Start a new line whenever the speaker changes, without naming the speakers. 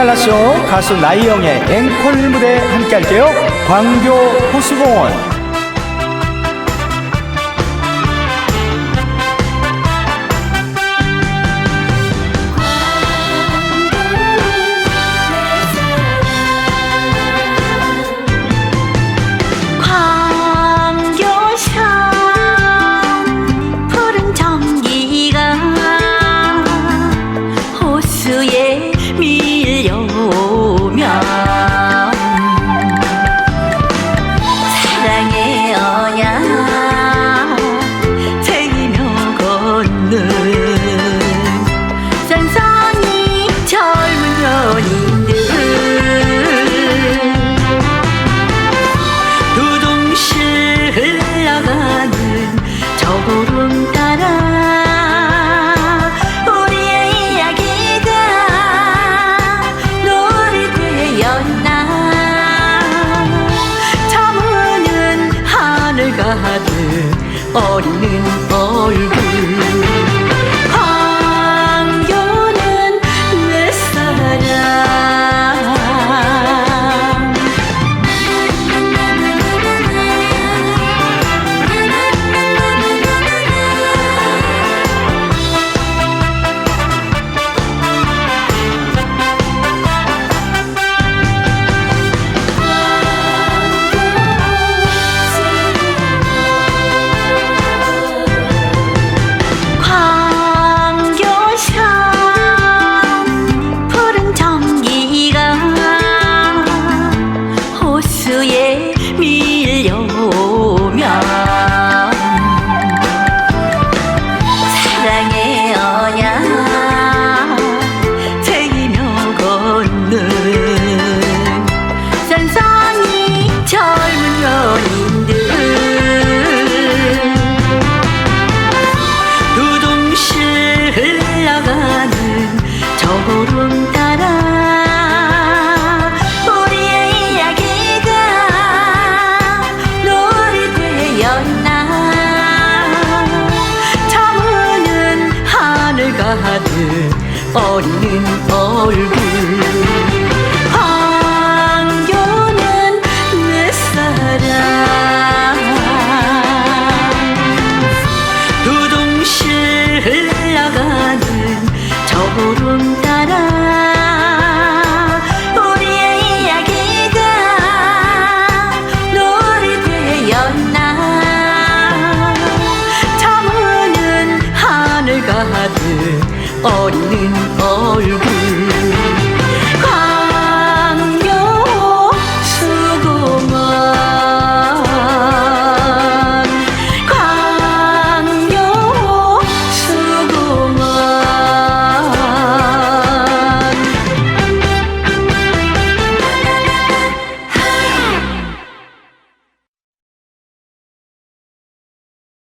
갈라쇼 가수 나이영의 앵콜 무대 함께 할게요. 광교 호수공원.
하듯 어리는 얼굴. 흘러가는 저 구름 따라 우리의 이야기가 롤이 되었나? 저우는 하늘 가득 어린 얼굴. Aylin Aygün